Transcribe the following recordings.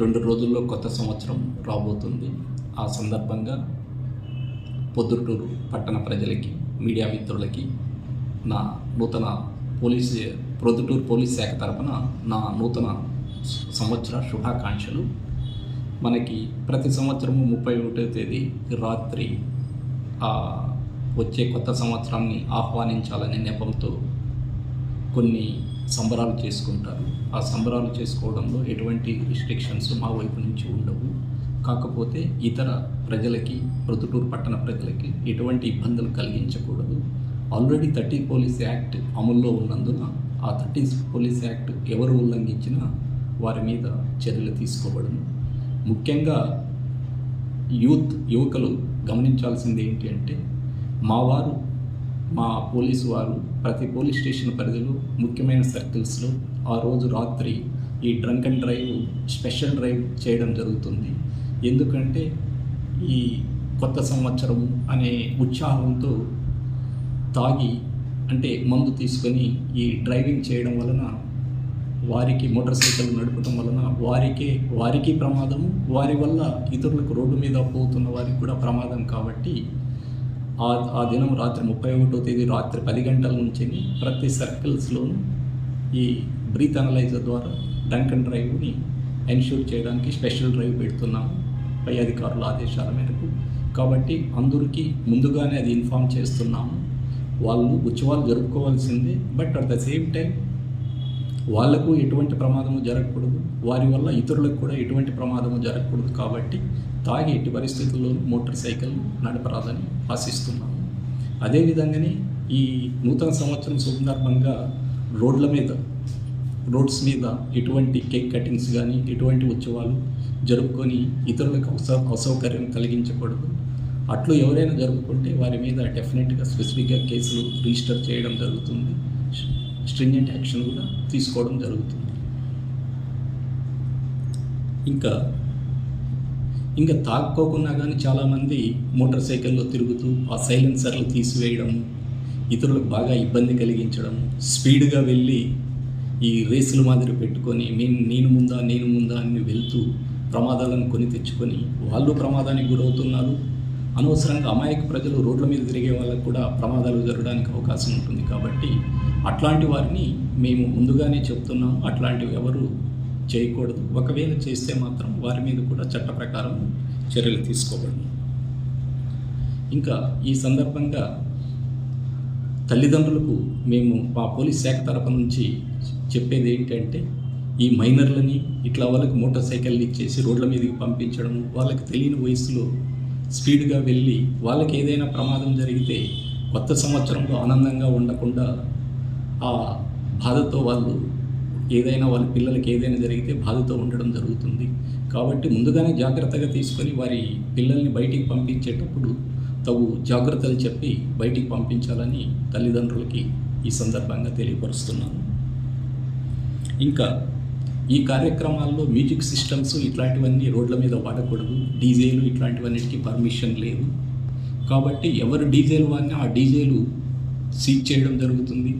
రెండు రోజుల్లో కొత్త సంవత్సరం రాబోతుంది. ఆ సందర్భంగా పొద్దుటూరు పట్టణ ప్రజలకి మీడియా మిత్రులకి నా నూతన పోలీస్ పొద్దుటూరు పోలీస్ శాఖ తరపున నా నూతన సంవత్సర శుభాకాంక్షలు. మనకి ప్రతి సంవత్సరము ముప్పై ఒకటో తేదీ రాత్రి వచ్చే కొత్త సంవత్సరాన్ని ఆహ్వానించాలనే నెపంతో కొన్ని సంబరాలు చేసుకుంటారు. ఆ సంబరాలు చేసుకోవడంలో ఎటువంటి రిస్ట్రిక్షన్స్ మా వైపు నుంచి ఉండవు. కాకపోతే ఇతర ప్రజలకి ప్రొద్దుటూరు పట్టణ ప్రజలకి ఎటువంటి ఇబ్బందులు కలిగించకూడదు. ఆల్రెడీ థర్టీ పోలీస్ యాక్ట్ అమల్లో ఉన్నందున ఆ థర్టీ పోలీస్ యాక్ట్ ఎవరు ఉల్లంఘించినా వారి మీద చర్యలు తీసుకోబడను. ముఖ్యంగా యూత్ యువకులు గమనించాల్సింది ఏంటి అంటే మా వారు మా పోలీసు వారు ప్రతి పోలీస్ స్టేషన్ పరిధిలో ముఖ్యమైన సర్కిల్స్లో ఆ రోజు రాత్రి ఈ drunk and drive special drive చేయడం జరుగుతుంది. ఎందుకంటే ఈ కొత్త సంవత్సరం అనే ఉత్సాహంతో తాగి అంటే మందు తీసుకొని ఈ డ్రైవింగ్ చేయడం వలన వారికి మోటార్ సైకిల్ నడపడం వలన వారికే వారికి ప్రమాదము వారి వల్ల ఇతరులకు రోడ్డు మీద పోతున్న వారికి కూడా ప్రమాదం కాబట్టి ఆ ఆ దినం రాత్రి ముప్పై ఒకటో తేదీ రాత్రి పది గంటల నుంచి ప్రతి సర్కిల్స్లోనూ ఈ బ్రీత్ అనలైజర్ ద్వారా డంక్ అండ్ డ్రైవ్ని ఎన్ష్యూర్ చేయడానికి స్పెషల్ డ్రైవ్ పెడుతున్నాము పై అధికారుల ఆదేశాల మేరకు. కాబట్టి అందరికీ ముందుగానే అది ఇన్ఫామ్ చేస్తున్నాము. వాళ్ళు ఉత్సవాలు జరుపుకోవాల్సిందే but at the same time వాళ్ళకు ఎటువంటి ప్రమాదము జరగకూడదు. వారి వల్ల ఇతరులకు కూడా ఎటువంటి ప్రమాదము జరగకూడదు కాబట్టి తాగి ఎట్టి పరిస్థితుల్లో మోటార్ సైకిల్ నడపరాదని ఆశిస్తున్నాము. అదేవిధంగానే ఈ నూతన సంవత్సరం సందర్భంగా రోడ్ల మీద రోడ్స్ మీద ఎటువంటి కేక్ కటింగ్స్ కానీ ఎటువంటి ఉత్సవాలు జరుపుకొని ఇతరులకు అసౌ అసౌకర్యం కలిగించకూడదు. అట్లు ఎవరైనా జరుపుకుంటే వారి మీద డెఫినెట్గా స్పెసిఫిక్గా కేసులు రిజిస్టర్ చేయడం జరుగుతుంది. స్ట్రింజెంట్ యాక్షన్ కూడా తీసుకోవడం జరుగుతుంది. ఇంకా ఇంకా తాక్కోకున్నా కానీ చాలామంది మోటార్ సైకిల్లో తిరుగుతూ ఆ సైలెన్సర్లు తీసివేయడం ఇతరులకు బాగా ఇబ్బంది కలిగించడం స్పీడ్గా వెళ్ళి ఈ రేసుల మాదిరి పెట్టుకొని నేను నేను ముందా నేను ముందా అని వెళ్తూ ప్రమాదాలను కొని తెచ్చుకొని వాళ్ళు ప్రమాదానికి గురవుతున్నారు. అనవసరంగా అమాయక ప్రజలు రోడ్ల మీద తిరిగే వాళ్ళకు కూడా ప్రమాదాలు జరగడానికి అవకాశం ఉంటుంది కాబట్టి అట్లాంటి వారిని మేము ముందుగానే చెప్తున్నాం అట్లాంటివి ఎవరు చేయకూడదు. ఒకవేళ చేస్తే మాత్రం వారి మీద కూడా చట్ట ప్రకారం చర్యలు తీసుకోబడను ఇంకా ఈ సందర్భంగా తల్లిదండ్రులకు మేము మా పోలీస్ శాఖ తరపు నుంచి చెప్పేది ఏంటంటే ఈ మైనర్లని ఇట్లా వాళ్ళకి మోటార్ సైకిల్ ఇచ్చేసి రోడ్ల మీదకి పంపించడం వాళ్ళకి తెలియని వయసులో స్పీడ్గా వెళ్ళి వాళ్ళకి ఏదైనా ప్రమాదం జరిగితే కొత్త సంవత్సరంలో ఆనందంగా ఉండకుండా ఆ బాధతో వాళ్ళు ఏదైనా వాళ్ళ పిల్లలకి ఏదైనా జరిగితే బాధతో ఉండడం జరుగుతుంది. కాబట్టి ముందుగానే జాగ్రత్తగా తీసుకొని వారి పిల్లల్ని బయటికి పంపించేటప్పుడు తగు జాగ్రత్తలు చెప్పి బయటికి పంపించాలని తల్లిదండ్రులకి ఈ సందర్భంగా తెలియపరుస్తున్నాను. ఇంకా ఈ కార్యక్రమాల్లో మ్యూజిక్ సిస్టమ్స్ ఇట్లాంటివన్నీ రోడ్ల మీద వాడకూడదు. డీజేలు ఇట్లాంటివన్నిటికీ పర్మిషన్ లేదు. కాబట్టి ఎవరు డీజేలు వాడినా ఆ డీజేలు సీజ్ చేయడం జరుగుతుంది.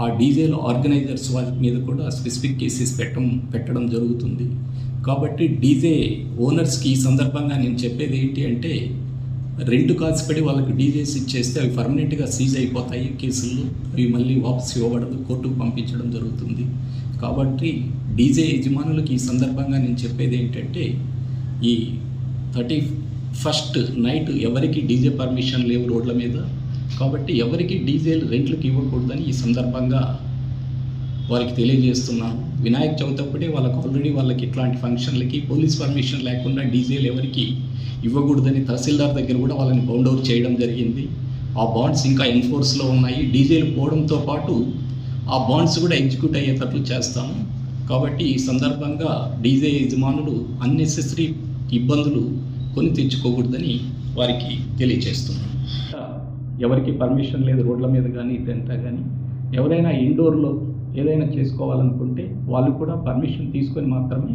ఆ డీజేలు ఆర్గనైజర్స్ వారి మీద కూడా స్పెసిఫిక్ కేసెస్ పెట్టడం పెట్టడం జరుగుతుంది. కాబట్టి డీజే ఓనర్స్కి ఈ సందర్భంగా నేను చెప్పేది ఏంటి అంటే రెండు కాల్స్ పడి వాళ్ళకి డీజేస్ ఇచ్చేస్తే అవి పర్మనెంట్గా సీజ్ అయిపోతాయి కేసుల్లో అవి మళ్ళీ వాపస్ ఇవ్వబడదు కోర్టుకు పంపించడం జరుగుతుంది. కాబట్టి డీజే యజమానులకు ఈ సందర్భంగా నేను చెప్పేది ఏంటంటే ఈ థర్టీ ఫస్ట్ నైట్ ఎవరికి డీజే పర్మిషన్ లేవు రోడ్ల మీద కాబట్టి ఎవరికి డీజేలు రెంట్లకు ఇవ్వకూడదని ఈ సందర్భంగా వారికి తెలియజేస్తున్నాను వినాయక చవితి అప్పుడే వాళ్ళకి ఆల్రెడీ వాళ్ళకి ఇట్లాంటి ఫంక్షన్లకి పోలీస్ పర్మిషన్ లేకుండా డీజేలు ఎవరికి ఇవ్వకూడదని తహసీల్దార్ దగ్గర కూడా వాళ్ళని బౌండ్ అవుట్ చేయడం జరిగింది. ఆ బాండ్స్ ఇంకా ఎన్ఫోర్స్లో ఉన్నాయి. డీజేలు పోవడంతో పాటు ఆ బాండ్స్ కూడా ఎగ్జిక్యూట్ అయ్యేటట్లు చేస్తాము. కాబట్టి ఈ సందర్భంగా డీజే యజమానులు అన్నెసెసరీ ఇబ్బందులు కొని తెచ్చుకోకూడదని వారికి తెలియజేస్తున్నాను. ఎవరికి పర్మిషన్ లేదు రోడ్ల మీద కానీ ఇదంతా కానీ ఎవరైనా ఇండోర్లో ఏదైనా చేసుకోవాలనుకుంటే వాళ్ళు కూడా పర్మిషన్ తీసుకొని మాత్రమే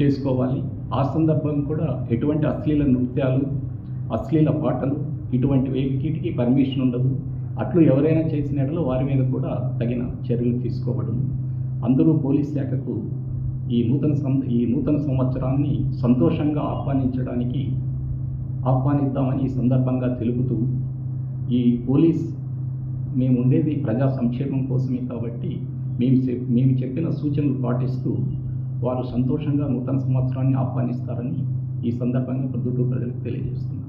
చేసుకోవాలి. ఆ సందర్భం కూడా ఎటువంటి అశ్లీల నృత్యాలు అశ్లీల పాటలు ఇటువంటి వీటికి పర్మిషన్ ఉండదు. అట్లు ఎవరైనా చేసిన వారి మీద కూడా తగిన చర్యలు తీసుకోబడును అందరూ పోలీస్ శాఖకు ఈ నూతన సం ఈ నూతన సంవత్సరాన్ని సంతోషంగా ఆహ్వానించడానికి ఆహ్వానిద్దామని ఈ సందర్భంగా తెలుపుతూ ఈ పోలీస్ మేము ఉండేది ప్రజా సంక్షేమం కోసమే కాబట్టి మేము మేము చెప్పిన సూచనలు పాటిస్తూ వారు సంతోషంగా నూతన సంవత్సరాన్ని ఆహ్వానిస్తారని ఈ సందర్భంగా ప్రొద్దుటూరు ప్రజలకు తెలియజేస్తున్నాను